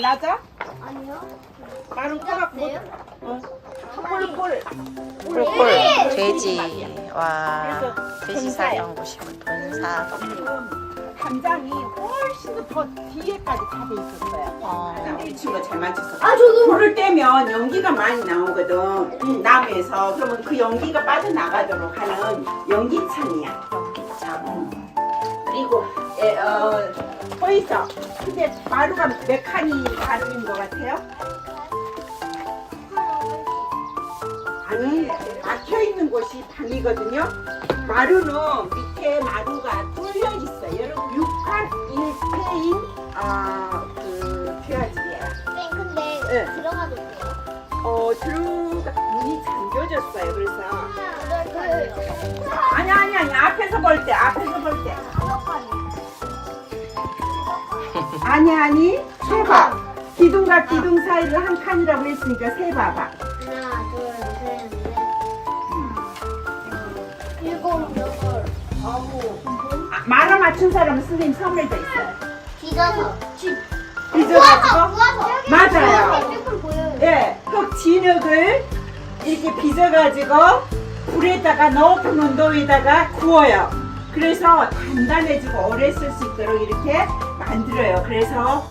낮아? 아니요. 마른 꼬락 못. 어. 꿀꿀. 꿀꿀 돼지 와 돼지 곳이고 돈사 지금 담장이 훨씬 더 뒤에까지 다 돼 있었어요. 어, 이 친구가 잘 맞췄어. 아 저도 불을 떼면 연기가 많이 나오거든. 나무에서. 그러면 그 연기가 빠져나가도록 하는 연기창이야. 연기장 그리고 에, 어, 보이죠? 근데 마루가 몇 칸이 마루인 것 같아요? 아니 막혀 있는 곳이 방이거든요. 마루는 밑에 마루가 뚫 네. 들어가도 돼요? 어 들어가 문이 잠겨졌어요. 그래서 그 아니 아니 아니 앞에서 볼 때 앞에서 볼 때 아니 아니 세봐 기둥과 기둥 사이를 한 칸이라고 했으니까 세봐봐. 하나, 둘, 셋, 넷, 다, 일곱, 여덟, 아홉, 아, 말아 맞춘 사람은 선생님 선물도 있어요. 뒤져서 집 빚어가지고 구워서 맞아요. 예, 그 진흙을 이렇게 빚어가지고 불에다가 높은 온도에다가 구워요. 그래서 단단해지고 오래 쓸 수 있도록 이렇게 만들어요. 그래서